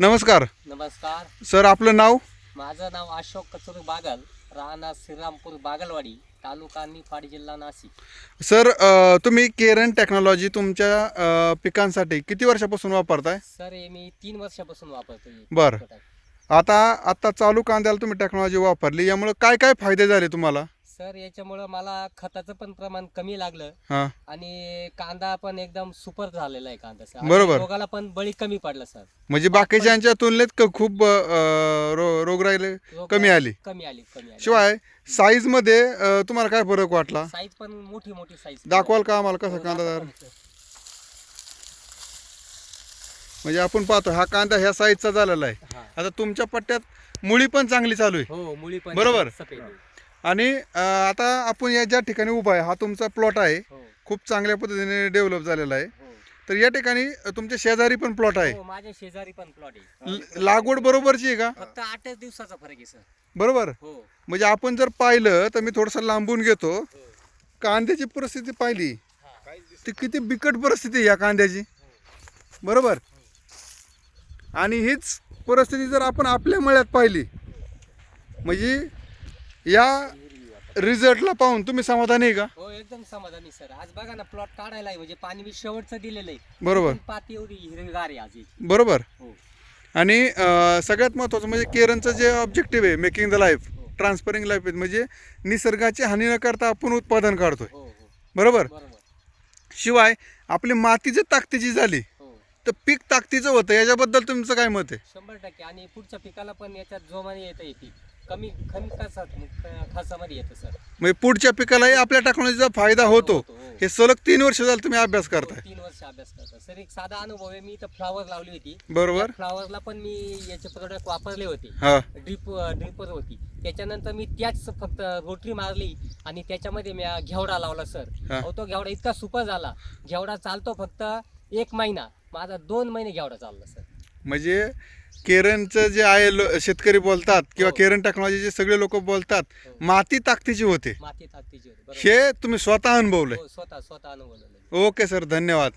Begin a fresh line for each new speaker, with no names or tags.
नमस्कार.
नमस्कार.
सर आपलं नाव?
माझं नाव अशोक कचोरी बागल राहणार श्रीरामपूर बागलवाडी तालुका निफाड जिल्हा नाशिक.
सर अ, तुम्ही केरन टेक्नॉलॉजी तुमच्या अ, पिकांसाठी किती वर्षापासून वापरताय?
सर हे मी तीन वर्षापासून वापरतोय.
बरं. आता आता चालू कांद्याला तुम्ही टेक्नॉलॉजी वापरली यामुळे काय काय फायदे झाले तुम्हाला?
सर याच्यामुळं मला खताचं पण प्रमाण कमी लागलं.
हां.
आणि कांदा पण एकदम सुपर झालेला आहे कांदा सर. आणि
बरोबर.
रोगाला पण बळी कमी पडला सर.
म्हणजे बाकीच्यांच्या तुलनेत क- खूप अ, रो रोगराईले
रोग-
कमी आली.
कमी आली कमी आली.
शिवाय साईजमध्ये अ, तुम्हाला काय फरक वाटला?
साईज पण मोठी मोठी साईज
दाखवाल का आम्हाला कसा कांदा म्हणजे आपण पाहतो हा कांदा ह्या साईजचा झालेला आहे. आता तुमच्या पट्ट्यात मुळी पण चांगली चालू आहे.
हो मुळी पण
बरोबर.
सफेद आहे.
आणि आता आपण या ज्या ठिकाणी उभा आहे हा तुमचा प्लॉट आहे.
हो.
खूप चांगल्या पद्धतीने डेव्हलप झालेला आहे.
हो.
तर या ठिकाणी तुमच्या शेजारी पण प्लॉट आहे.
हो माझ्या शेजारी पण प्लॉट आहे.
ल- लागवड बरोबरची आहे का?
फक्त आठच दिवसाचा फरक आहे सर.
बरोबर.
हो.
म्हणजे आपण जर पाहिलं तर मी थोडंसं लांबून घेतो. कांद्याची परिस्थिती पाहिली. ती किती बिकट परिस्थिती आहे या कांद्याची. बरोबर. आणि हीच परिस्थिती जर आपण आपल्या मळ्यात पाहिली म्हणजे या रिझल्टला पाहून तुम्ही समाधानी आहे का?
हो एकदम समाधानी सर. आज बघा ना प्लॉट काढायला आहे म्हणजे पाणी मी शेवटचं दिलेलं आहे.
बरोबर.
पण पाती एवढी हिरवीगार आहे आज याची.
बरोबर.
हो.
आणि अं, सगळ्यात महत्त्वाचं म्हणजे केरनचं जे ऑब्जेक्टिव्ह आहे making the life. Transferring life म्हणजे निसर्गाची हानी न करता आपण उत्पादन काढतोय.
हो हो.
बरोबर?
बरोबर.
शिवाय आपली माती जर ताकदीची झाली
हो.
तर पीक ताकदीचं होतं. याच्याबद्दल तुमचं काय मत आहे?
शंभर टक्के. आणि पुढच्या पिकाला पण याच्यात जोमाने येतं हे पीक. कमी येतं सर.
म्हणजे पुढच्या पिकालाही आपल्या टेक्नॉलॉजीचा फायदा होतो.
होतो, हो.
हे सलग तीन वर्ष झालं तुम्ही अभ्यास
हो,
करताय.
तीन वर्ष अभ्यास करतो सर एक साधा अनुभव आहे. मी इथं फ्लावर लावली होती.
बरोबर.
फ्लावरला पण मी याचे प्रोडक्ट वापरले होते.
हा.
ड्रिप ड्रिपर होती. त्याच्यानंतर मी त्याच फक्त रोटरी मारली आणि त्याच्यामध्ये मी घेवडा लावला सर.
हा.
अहो तो घेवडा इतका सुपर झाला. घेवडा चालतो फक्त एक महिना. माझा दोन महिने घेवडा चालला सर.
म्हणजे केरनचं जे आहे लो- शेतकरी बोलतात किंवा
हो.
केरन टेक्नॉलॉजीचे सगळे लोक बोलतात
हो.
माती ताकदीची होते
माती ताकदीची होती बरोबर
हे तुम्ही स्वतः अनुभवलंय
हो, स्वतः स्वतः अनुभवलेलं आहे.
ओके सर धन्यवाद